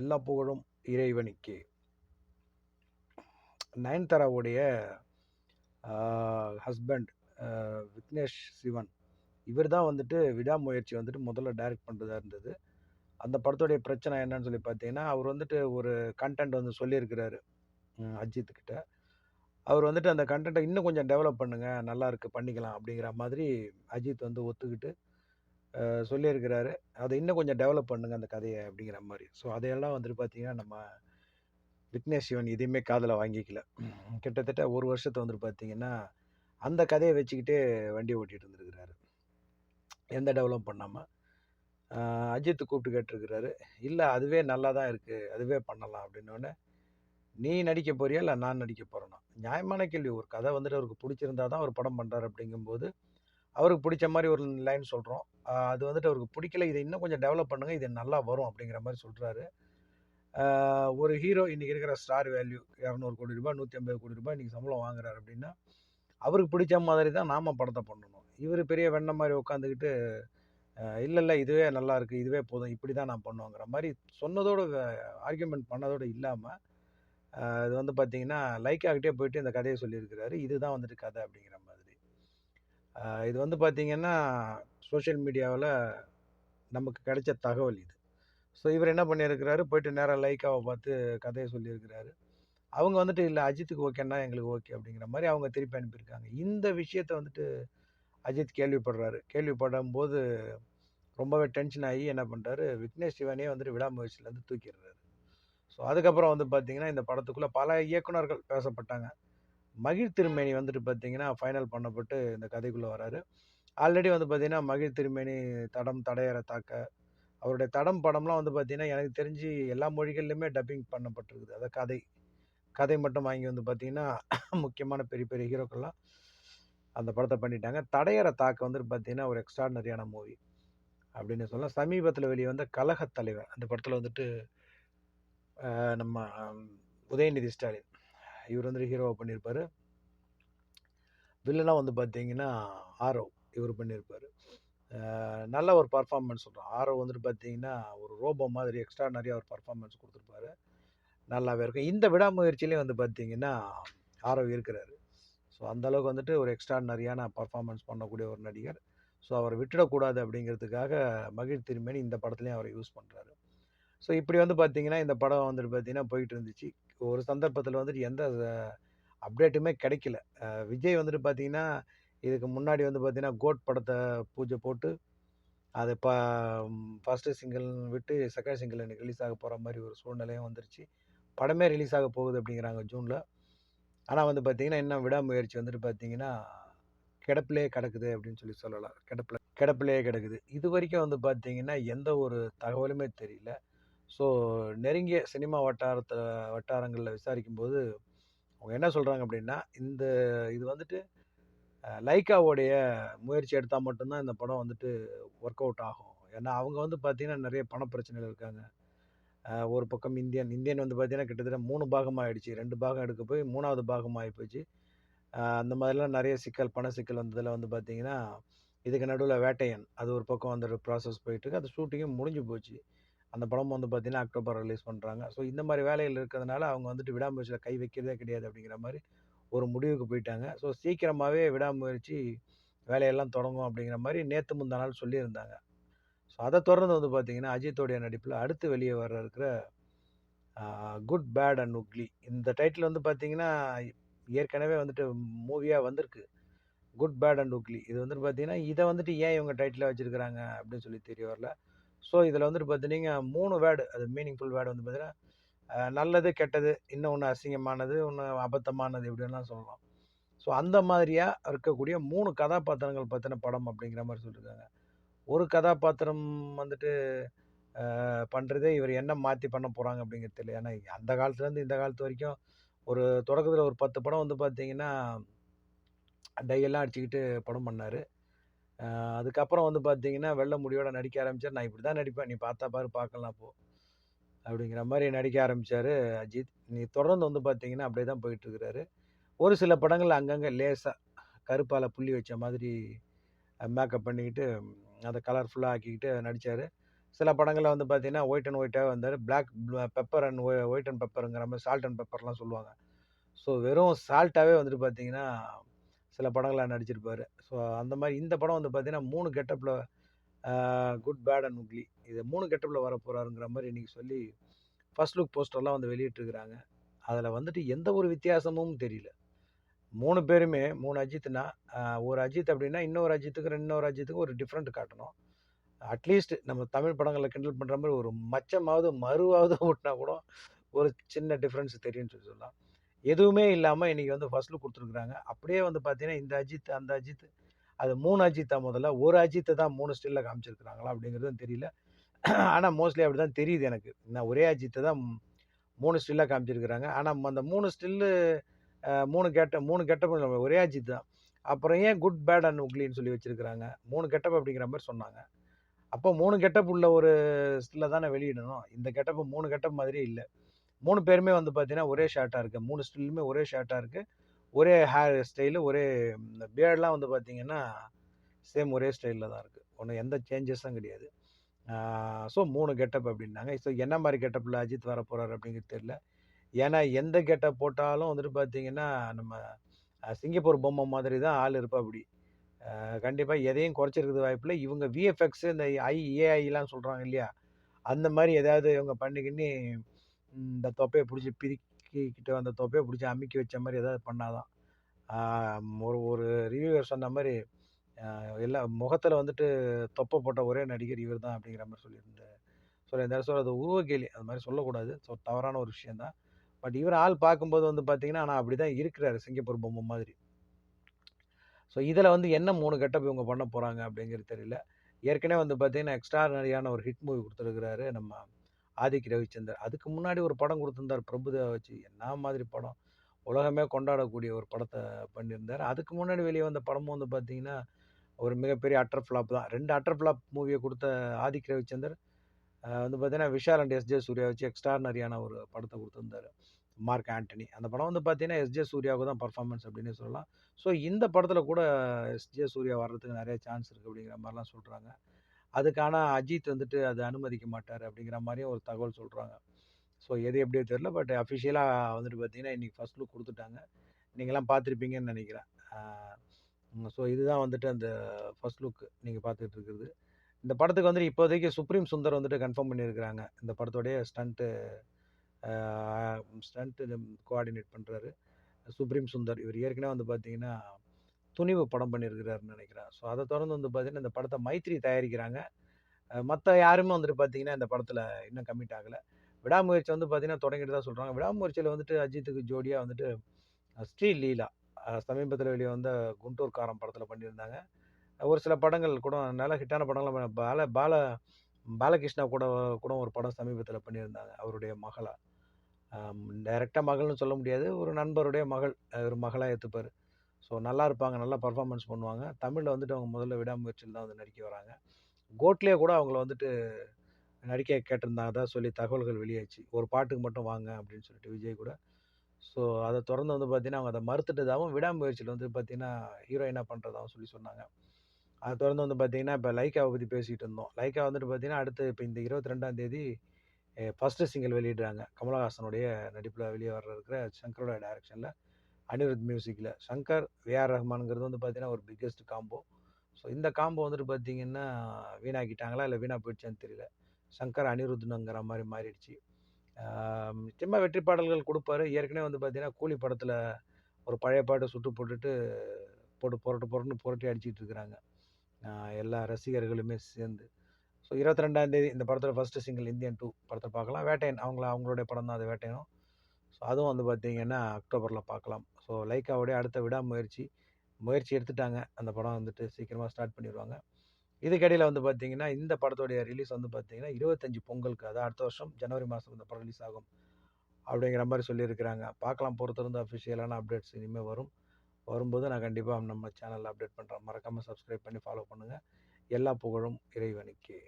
எல்லா புகழும் இறைவனுக்கு. நயன்தாராவுடைய ஹஸ்பண்ட் விக்னேஷ் சிவன் இவர் தான் வந்துட்டு விடாமுயற்சி வந்துட்டு முதல்ல டைரக்ட் பண்ணுறதா இருந்தது. அந்த படத்துடைய பிரச்சனை என்னன்னு சொல்லி பார்த்தீங்கன்னா அவர் வந்துட்டு ஒரு கண்டென்ட் வந்து சொல்லியிருக்கிறாரு அஜித்துக்கிட்ட அவர் வந்துட்டு அந்த கண்டென்ட்டை இன்னும் கொஞ்சம் டெவலப் பண்ணுங்கள் நல்லா இருக்குது பண்ணிக்கலாம் அப்படிங்கிற மாதிரி அஜித் வந்து ஒத்துக்கிட்டு சொல்லியிருக்கிறாரு. அதை இன்னும் கொஞ்சம் டெவலப் பண்ணுங்க அந்த கதையை அப்படிங்கிற மாதிரி. ஸோ அதையெல்லாம் வந்துட்டு பார்த்தீங்கன்னா நம்ம விக்னேஷ் சிவன் எதையுமே காதில் வாங்கிக்கல. கிட்டத்தட்ட ஒரு வருஷத்தை வந்துட்டு பார்த்தீங்கன்னா அந்த கதையை வச்சுக்கிட்டே வண்டி ஓட்டிகிட்டு இருந்திருக்கிறாரு. எந்த டெவலப் பண்ணாமல் அஜித் கூப்பிட்டு கேட்டிருக்கிறாரு இல்லை அதுவே நல்லா தான் இருக்குது அதுவே பண்ணலாம். அப்படின்னோடனே நீ நடிக்க போறியா? இல்லை நான் நடிக்க போகிறேன்னா நியாயமான கேள்வி. ஒரு கதை வந்துட்டு அவருக்கு பிடிச்சிருந்தா தான் அவர் படம் பண்ணுறாரு அப்படிங்கும்போது அவருக்கு பிடிச்ச மாதிரி ஒரு லைன் சொல்கிறோம் அது வந்துட்டு அவருக்கு பிடிக்கல. இதை இன்னும் கொஞ்சம் டெவலப் பண்ணுங்க. இது நல்லா வரும் அப்படிங்கிற மாதிரி சொல்கிறாரு ஒரு ஹீரோ இன்றைக்கி இருக்கிற ஸ்டார் வேல்யூ இரநூறு கோடி ரூபாய் நூற்றி ஐம்பது கோடி ரூபாய் இன்றைக்கி சம்பளம் வாங்குறாரு அப்படின்னா அவருக்கு பிடிச்ச மாதிரி தான் நாம் படத்தை பண்ணணும். இவர் பெரிய வெண்ண மாதிரி உட்காந்துக்கிட்டு இல்லை இல்லை இதுவே நல்லா இருக்குது இதுவே போதும். இப்படி தான் நான் பண்ணுவேங்கிற மாதிரி சொன்னதோட ஆர்கியூமெண்ட் பண்ணதோடு இல்லாமல் இது வந்து பார்த்தீங்கன்னா லைக்காகிட்டே போயிட்டு இந்த கதையை சொல்லியிருக்கிறாரு. இதுதான் வந்துட்டு கதை அப்படிங்கிற மாதிரி இது வந்து பார்த்தீங்கன்னா சோஷியல் மீடியாவில் நமக்கு கிடைச்ச தகவல் இது. ஸோ இவர் என்ன பண்ணியிருக்கிறாரு? போயிட்டு நேராக லைக்காவை பார்த்து கதையை சொல்லியிருக்கிறாரு. அவங்க வந்துட்டு இல்லை அஜித்துக்கு ஓகேன்னா எங்களுக்கு ஓகே அப்படிங்கிற மாதிரி அவங்க திருப்பி அனுப்பியிருக்காங்க. இந்த விஷயத்தை வந்துட்டு அஜித் கேள்விப்படுறாரு. கேள்விப்படும் போது ரொம்பவே டென்ஷன் ஆகி என்ன பண்ணுறாரு விக்னேஷ் சிவனே வந்துட்டு விடாமுயற்சியிலேருந்து தூக்கிடுறாரு. ஸோ அதுக்கப்புறம் வந்து பார்த்திங்கன்னா இந்த படத்துக்குள்ளே பல இயக்குனர்கள் பேசப்பட்டாங்க. மகிழ் திருமேனி வந்துட்டு பார்த்தீங்கன்னா ஃபைனல் பண்ணப்பட்டு இந்த கதைக்குள்ளே வராரு. ஆல்ரெடி வந்து பார்த்தீங்கன்னா மகிழ் திருமேனி தடம் தடையற தாக்க அவருடைய தடம் படம்லாம் வந்து பார்த்தீங்கன்னா எனக்கு தெரிஞ்சு எல்லா மொழிகள்லையுமே டப்பிங் பண்ணப்பட்டிருக்குது. அதாவது கதை கதை மட்டும் வாங்கி வந்து பார்த்தீங்கன்னா முக்கியமான பெரிய பெரிய ஹீரோக்கள்லாம் அந்த படத்தை பண்ணிட்டாங்க. தடையற தாக்க வந்துட்டு பார்த்தீங்கன்னா ஒரு எக்ஸ்ட்ராடனரியான மூவி அப்படின்னு சொல்லலாம். சமீபத்தில் வெளியே வந்த கலகத் தலைவர் அந்த படத்தில் வந்துட்டு நம்ம உதயநிதி ஸ்டாலின். இவர் வந்து ஹீரோவை பண்ணியிருப்பாரு. வில்லனாக வந்து பார்த்தீங்கன்னா ஆரவ் இவர் பண்ணியிருப்பாரு. நல்ல ஒரு பர்ஃபார்மன்ஸ் சொல்கிறோம் ஆரவ் வந்துட்டு பார்த்தீங்கன்னா ஒரு ரோபோ மாதிரி எக்ஸ்ட்ரா நிறைய ஒரு பர்ஃபார்மன்ஸ் கொடுத்துருப்பாரு. நல்லாவே இருக்கும். இந்த விடாமுயற்சியிலையும் வந்து பார்த்தீங்கன்னா ஆரவ் இருக்கிறாரு. ஸோ அந்தளவுக்கு வந்துட்டு ஒரு எக்ஸ்ட்ராடனரியான பர்ஃபார்மன்ஸ் பண்ணக்கூடிய ஒரு நடிகர். ஸோ அவரை விட்டுடக்கூடாது அப்படிங்கிறதுக்காக மகிழ் திருமேனி இந்த படத்துலையும் அவரை யூஸ் பண்ணுறாரு ஸோ இப்படி வந்து பார்த்தீங்கன்னா இந்த படம் வந்துட்டு பார்த்தீங்கன்னா போயிட்டு இருந்துச்சு ஒரு சந்தர்ப்பத்தில் வந்துட்டு எந்த அப்டேட்டுமே கிடைக்கல. விஜய் வந்துட்டு பார்த்தீங்கன்னா இதுக்கு முன்னாடி வந்து பார்த்தீங்கன்னா கோட் படத்தை பூஜை போட்டு அது ப ஃபஸ்ட்டு சிங்கிள் விட்டு செகண்ட் சிங்கிள் எனக்கு ரிலீஸ் ஆக போகிற மாதிரி ஒரு சூழ்நிலையும் வந்துருச்சு. படமே ரிலீஸ் ஆக போகுது அப்படிங்கிறாங்க ஜூனில். ஆனால் வந்து பார்த்திங்கன்னா இன்னும் விடாமுயற்சி வந்துட்டு பார்த்தீங்கன்னா கிடப்பிலே கிடக்குது அப்படின்னு சொல்லி சொல்லலாம். கிடப்பில் கிடப்பிலே கிடக்குது. இது வரைக்கும் வந்து பார்த்தீங்கன்னா எந்த ஒரு தகவலுமே தெரியல. ஸோ நெருங்கிய சினிமா வட்டாரத்தில் வட்டாரங்களில் விசாரிக்கும்போது அவங்க என்ன சொல்கிறாங்க அப்படின்னா இந்த இது வந்துட்டு லைக்காவோடைய முயற்சி எடுத்தால் மட்டும்தான் இந்த படம் வந்துட்டு ஒர்க் அவுட் ஆகும். ஏன்னா அவங்க வந்து பார்த்தீங்கன்னா நிறைய பண பிரச்சனைகள் இருக்காங்க ஒரு பக்கம் இந்தியன் இந்தியன் வந்து பார்த்தீங்கன்னா கிட்டத்தட்ட மூணு பாகம் ஆகிடுச்சு ரெண்டு பாகம் எடுக்க போய் மூணாவது பாகம் ஆகி போச்சு அந்த மாதிரிலாம் நிறைய சிக்கல் பண சிக்கல் வந்ததில் வந்து பார்த்தீங்கன்னா இதுக்கு நடுவில் வேட்டையன் அது ஒரு பக்கம் வந்து ப்ராசஸ் போயிட்டுருக்கு அது ஷூட்டிங்கும் முடிஞ்சு போச்சு. அந்த படம் வந்து பார்த்தீங்கன்னா அக்டோபர் ரிலீஸ் பண்ணுறாங்க ஸோ இந்த மாதிரி வேலைகள் இருக்கிறதுனால அவங்க வந்துட்டு விடாமுயற்சியில் கை வைக்கிறதே கிடையாது அப்படிங்கிற மாதிரி ஒரு முடிவுக்கு போயிட்டாங்க. ஸோ சீக்கிரமாகவே விடாமுயற்சி வேலையெல்லாம் தொடங்கும் அப்படிங்கிற மாதிரி நேற்று முந்தா நாள் சொல்லியிருந்தாங்க. ஸோ அதை தொடர்ந்து வந்து பார்த்தீங்கன்னா அஜித்தோடைய நடிப்பில் அடுத்து வெளியே வர இருக்கிற குட் பேட் அண்ட் உக்லி இந்த டைட்டில் வந்து பார்த்தீங்கன்னா ஏற்கனவே வந்துட்டு மூவியாக வந்திருக்கு. குட் பேட் அண்ட் உக்லி இது வந்துட்டு பார்த்தீங்கன்னா இதை வந்துட்டு ஏன் இவங்க டைட்டிலாக வச்சுருக்கிறாங்க அப்படின்னு சொல்லி தெரிய வரல. ஸோ இதில் வந்துட்டு பார்த்தீங்கன்னா மூணு வேர்டு அது மீனிங்ஃபுல் வேர்டு வந்து பார்த்தீங்கன்னா நல்லது கெட்டது இன்னும் ஒன்று அசிங்கமானது ஒன்று அபத்தமானது இப்படிலாம் சொல்லலாம். ஸோ அந்த மாதிரியாக இருக்கக்கூடிய மூணு கதாபாத்திரங்கள் பற்றின படம் அப்படிங்கிற மாதிரி சொல்லியிருக்காங்க ஒரு கதாபாத்திரம் வந்துட்டு பண்ணுறதே இவர் என்ன மாற்றி பண்ண போகிறாங்க அப்படிங்கிறது தெரியல. ஏன்னா அந்த காலத்துலேருந்து இந்த காலத்து வரைக்கும் ஒரு தொடக்கத்தில் ஒரு பத்து படம் வந்து பார்த்திங்கன்னா டையெல்லாம் அடிச்சுக்கிட்டு படம் பண்ணார். அதுக்கப்புறம் வந்து பார்த்தீங்கன்னா வெள்ளை முடியோட நடிக்க ஆரம்பித்தார் நான் இப்படி தான் நடிப்பேன். நீ பார்த்தா பாரு பார்க்கலாம் போ. அப்படிங்கிற மாதிரி நடிக்க ஆரம்பிச்சார் அஜித். நீ தொடர்ந்து வந்து பார்த்தீங்கன்னா அப்படியே தான் போயிட்டுருக்கிறாரு. ஒரு சில படங்கள் அங்கங்கே லேசாக கருப்பால் புள்ளி வச்ச மாதிரி மேக்கப் பண்ணிக்கிட்டு அதை கலர்ஃபுல்லாக ஆக்கிக்கிட்டு நடித்தார் சில படங்களில் வந்து பார்த்தீங்கன்னா, ஒயிட் அண்ட் ஒயிட்டாக வந்தார். பிளாக் பெப்பர் அண்ட் ஒ ஒயிட் அண்ட் பெப்பருங்கிற மாதிரி சால்ட் அண்ட் பெப்பர்லாம் சொல்லுவாங்க. ஸோ வெறும் சால்ட்டாகவே வந்துட்டு பார்த்தீங்கன்னா, சில படங்களாக நடிச்சிருப்பார் ஸோ அந்த மாதிரி இந்த படம் வந்து பார்த்திங்கன்னா மூணு கெட்டப்பில் குட், பேட் அண்ட் உக்லி. இது மூணு கெட்டப்பில் வர போகிறாருங்கிற மாதிரி இன்றைக்கி சொல்லி, ஃபஸ்ட் லுக் போஸ்டர்லாம் வந்து வெளியிட்டுருக்காங்க. அதில் வந்துட்டு எந்த ஒரு வித்தியாசமும் தெரியல. மூணு பேருமே மூணு அஜித்னா, ஒரு அஜித் அப்படின்னா இன்னொரு அஜித்துக்கு இன்னொரு அஜித்துக்கும் ஒரு டிஃப்ரெண்ட் காட்டணும். அட்லீஸ்ட் நம்ம தமிழ் படங்களில் கிண்டல் பண்ணுற மாதிரி ஒரு மச்சமாவது, மறுவாவது ஓட்டினா கூட ஒரு சின்ன டிஃப்ரென்ஸ் தெரியும்னு சொல்லி சொல்லலாம். எதுவுமே இல்லாமல் இன்னைக்கு வந்து ஃபர்ஸ்ட் கொடுத்துருக்குறாங்க அப்படியே வந்து பார்த்தீங்கன்னா, இந்த அஜித், அந்த அஜித் அது மூணு அஜித்தா முதல்ல? ஒரு அஜித்தை தான் மூணு ஸ்டில்ல காமிச்சிருக்கிறாங்களா அப்படிங்கிறதும் தெரியல. ஆனால் மோஸ்ட்லி அப்படிதான் தெரியுது எனக்கு. நான் ஒரே அஜித்தை தான் 3 ஸ்டில்லா காமிச்சிருக்கிறாங்க ஆனால் அந்த மூணு ஸ்டில்லு மூணு கெட்ட மூணு கெட்டப் ஒரே அஜித் தான். அப்புறம் ஏன் குட், பேட் அண்ட் உக்லின்னு சொல்லி வச்சுருக்கிறாங்க மூணு கெட்டப் அப்படிங்கிற மாதிரி சொன்னாங்க. அப்போ மூணு கெட்டப் உள்ள ஒரு ஸ்டில்ல தானே வெளியிடணும். இந்த கெட்டப்பு மூணு கெட்டப் மாதிரியே இல்லை மூணு பேருமே வந்து பார்த்தீங்கன்னா, ஒரே ஷார்ட்டாக இருக்குது மூணு ஸ்டில்லுமே ஒரே ஷார்ட்டாக இருக்குது ஒரே ஹேர் ஸ்டைலு, ஒரே பியர்ட்லாம் வந்து பார்த்தீங்கன்னா, சேம் ஒரே ஸ்டைலில் தான் இருக்குது ஒன்றும் எந்த சேஞ்சஸும் கிடையாது. ஸோ மூணு கெட்டப் அப்படின்னாங்க ஸோ என்ன மாதிரி கெட்டப்பில் அஜித் வரப்போறாரு அப்படிங்கிறது தெரியல. ஏன்னா எந்த கெட்டப் போட்டாலும் வந்துட்டு பார்த்திங்கன்னா நம்ம சிங்கப்பூர் பொம்மை மாதிரி தான் ஆள் இருப்பா அப்படி கண்டிப்பாக எதையும் குறைச்சிருக்கிறது வாய்ப்பில் இவங்க விஎஃப்எக்ஸ் இந்த ஐ ஏஐலாம் இல்லையா? அந்த மாதிரி ஏதாவது இவங்க பண்ணிக்கின்னு இந்த தொப்பையை பிடிச்சி பிரிக்கிக்கிட்டு அந்த தொப்பையை பிடிச்சி அமுக்கி வச்ச மாதிரி ஏதாவது பண்ணா தான். ஒரு ஒரு ரிவ்யூவர் சொன்ன மாதிரி எல்லா முகத்தில் வந்துட்டு தொப்பை போட்ட ஒரே நடிகர் இவர் தான் அப்படிங்கிற மாதிரி சொல்லியிருந்தாரு. சொல்லியிருந்தார் ஸோ அது உருவகேலி. அது மாதிரி சொல்லக்கூடாது. ஸோ தவறான ஒரு விஷயந்தான் பட் இவர் ஆள் பார்க்கும்போது வந்து பார்த்தீங்கன்னா, அப்படி அப்படிதான் இருக்கிறாரு சிங்கப்பூர் பொம்மை மாதிரி. ஸோ இதில் வந்து என்ன மூணு கெட்டப் இவங்க பண்ண போகிறாங்க அப்படிங்கிறது தெரியல. ஏற்கனவே வந்து பார்த்தீங்கன்னா, எக்ஸ்ட்ராடனரியான ஒரு ஹிட் மூவி கொடுத்துருக்குறாரு நம்ம ஆதிக் ரவிச்சந்தர். அதுக்கு முன்னாடி ஒரு படம் கொடுத்துருந்தார் பிரபுதேவா வச்சு. என்ன மாதிரி படம்? உலகமே கொண்டாடக்கூடிய ஒரு படத்தை பண்ணியிருந்தாரு. அதுக்கு முன்னாடி வெளியே வந்த படமும் வந்து பார்த்தீங்கன்னா, ஒரு மிகப்பெரிய அட்டர் ஃப்ளாப் தான். ரெண்டு அட்டர் ஃப்ளாப் மூவியை கொடுத்த ஆதிக் ரவிச்சந்தர், வந்து பார்த்தீங்கன்னா, விஷால் அண்ட் எஸ்.ஜே. சூர்யா வச்சு எக்ஸ்ட்ரானரியான ஒரு படத்தை கொடுத்துருந்தார் மார்க் ஆண்டனி. அந்த படம் வந்து பார்த்தீங்கன்னா, எஸ்.ஜே. சூர்யாவுக்கு தான் பர்ஃபார்மன்ஸ் அப்படின்னு சொல்லலாம். ஸோ இந்த படத்தில் கூட எஸ்.ஜே. சூர்யா வர்றதுக்கு நிறைய சான்ஸ் இருக்குது அப்படிங்கிற மாதிரிலாம் சொல்கிறாங்க அதுக்கான அஜித் வந்துட்டு அது அனுமதிக்க மாட்டார் அப்படிங்கிற மாதிரியும் ஒரு தகவல் சொல்கிறாங்க ஸோ எது எப்படியோ தெரியல. பட் அஃபிஷியலாக வந்துட்டு பார்த்தீங்கன்னா, இன்றைக்கி ஃபர்ஸ்ட் லுக் கொடுத்துட்டாங்க நீங்களாம் பார்த்துருப்பீங்கன்னு நினைக்கிறேன் ஸோ இதுதான் வந்துட்டு அந்த ஃபர்ஸ்ட் லுக் நீங்கள் பார்த்துட்டு இருக்கிறது. இந்த படத்துக்கு வந்துட்டு இப்போதைக்கு சுப்ரீம் சுந்தர் வந்துட்டு கன்ஃபார்ம் பண்ணியிருக்கிறாங்க. இந்த படத்தோடைய ஸ்டண்ட்டு ஸ்டண்ட்டு கோஆர்டினேட் பண்ணுறாரு சுப்ரீம் சுந்தர். இவர் ஏற்கனவே வந்து பார்த்தீங்கன்னா, துணிவு படம் பண்ணியிருக்கிறாருன்னு நினைக்கிறேன் ஸோ அதை தொடர்ந்து வந்து பார்த்தீங்கன்னா, இந்த படத்தை மைத்ரி தயாரிக்கிறாங்க. மற்ற யாருமே வந்துட்டு பார்த்தீங்கன்னா, இந்த படத்தில் இன்னும் கம்மிட் ஆகலை விடாமுயற்சி வந்து பார்த்தீங்கன்னா, தொடங்கிட்டு தான் சொல்கிறாங்க விடாமுயற்சியில் வந்துட்டு அஜித்துக்கு ஜோடியாக வந்துட்டு ஸ்ரீ லீலா சமீபத்தில் வெளியே வந்த குண்டூர் காரம் படத்தில் பண்ணியிருந்தாங்க. ஒரு சில படங்கள் கூட நல்ல ஹிட்டான படங்கள்லாம் பால பால பாலகிருஷ்ணா கூட கூட ஒரு படம் சமீபத்தில் பண்ணியிருந்தாங்க. அவருடைய மகளாக அம் மகள்னு சொல்ல முடியாது. ஒரு நண்பருடைய மகள். ஒரு மகளாக ஏற்றுப்பார் ஸோ நல்லா இருப்பாங்க. நல்லா பர்ஃபார்மன்ஸ் பண்ணுவாங்க. தமிழில் வந்துட்டு அவங்க முதல்ல விடாமுயற்சியில் தான் வந்து நடிக்க வராங்க. கோட்லேயே கூட அவங்கள வந்துட்டு நடிக்க கேட்டிருந்ததா சொல்லி தகவல்கள் வெளியாச்சு. ஒரு பாட்டுக்கு மட்டும் வாங்க அப்படின்னு சொல்லிட்டு விஜய் கூட. ஸோ அதை தொடர்ந்து வந்து பார்த்தீங்கன்னா, அவங்க அதை மறுத்துட்டதாகவும் விடாமுயற்சியில் வந்து பார்த்தீங்கன்னா, ஹீரோயினாக பண்ணுறதாகவும் சொல்லி சொன்னாங்க. அதை தொடர்ந்து வந்து பார்த்தீங்கன்னா, இப்போ லைக்காவ பற்றி பேசிகிட்டு இருந்தோம். லைக்கா வந்துட்டு பார்த்தீங்கன்னா, அடுத்து இப்போ இந்த 22ஆம் தேதி ஃபஸ்ட்டு சிங்கிள் வெளியிடுறாங்க. கமலஹாசனுடைய நடிப்பில் வெளியே வர இருக்கிற சங்கரோட டேரக்ஷனில் அனிருத் மியூசிக்கில் சங்கர், ஏ.ஆர். ரஹ்மான்ங்கிறது வந்து பார்த்தீங்கன்னா, ஒரு பிக்கெஸ்ட் காம்போ. ஸோ இந்த காம்போ வந்துட்டு பார்த்தீங்கன்னா, வீணாக்கிட்டாங்களா? இல்லை வீணாக போயிடுச்சான்னு தெரியல. சங்கர் அனிருத்னுங்கிற மாதிரி மாறிடுச்சு. சும்மா வெற்றி பாடல்கள் கொடுப்பாரு ஏற்கனவே வந்து பார்த்தீங்கன்னா, கூலி படத்தில் ஒரு பழைய பாட்டை சுட்டு போட்டுட்டு, போட்டு புரட்டு புரட்டுன்னு புரட்டி அடிச்சுட்டு இருக்கிறாங்க. எல்லா ரசிகர்களுமே சேர்ந்து. ஸோ 22ஆம் தேதி இந்த படத்தில் ஃபஸ்ட்டு சிங்கிள் இந்தியன் டூ படத்தை பார்க்கலாம். வேட்டையன் அவங்கள அவங்களுடைய படம் தான் அது வேட்டையனும். ஸோ அதுவும் வந்து பார்த்தீங்கன்னா, அக்டோபரில் பார்க்கலாம். ஸோ லைக்காவுடைய அடுத்த விடாமுயற்சி. முயற்சி எடுத்துட்டாங்க. அந்த படம் வந்துட்டு சீக்கிரமாக ஸ்டார்ட் பண்ணிடுவாங்க இதுக்கடையில் வந்து பார்த்தீங்கன்னா, இந்த படத்துடைய ரிலீஸ் வந்து பார்த்தீங்கன்னா, 25 பொங்கலுக்கு அதாவது அடுத்த வருஷம் ஜனவரி மாதம் இந்த படம் ரிலீஸ் ஆகும். அப்படிங்கிற மாதிரி சொல்லியிருக்கிறாங்க. பார்க்கலாம் பொறுத்திருந்து அஃபிஷியலான அப்டேட்ஸ் இனிமேல் வரும். வரும்போது நான் கண்டிப்பாக நம்ம சேனலில் அப்டேட் பண்ணுறேன் மறக்காமல் சப்ஸ்கிரைப் பண்ணி ஃபாலோ பண்ணுங்கள் எல்லா புகழும் இறைவனுக்கே.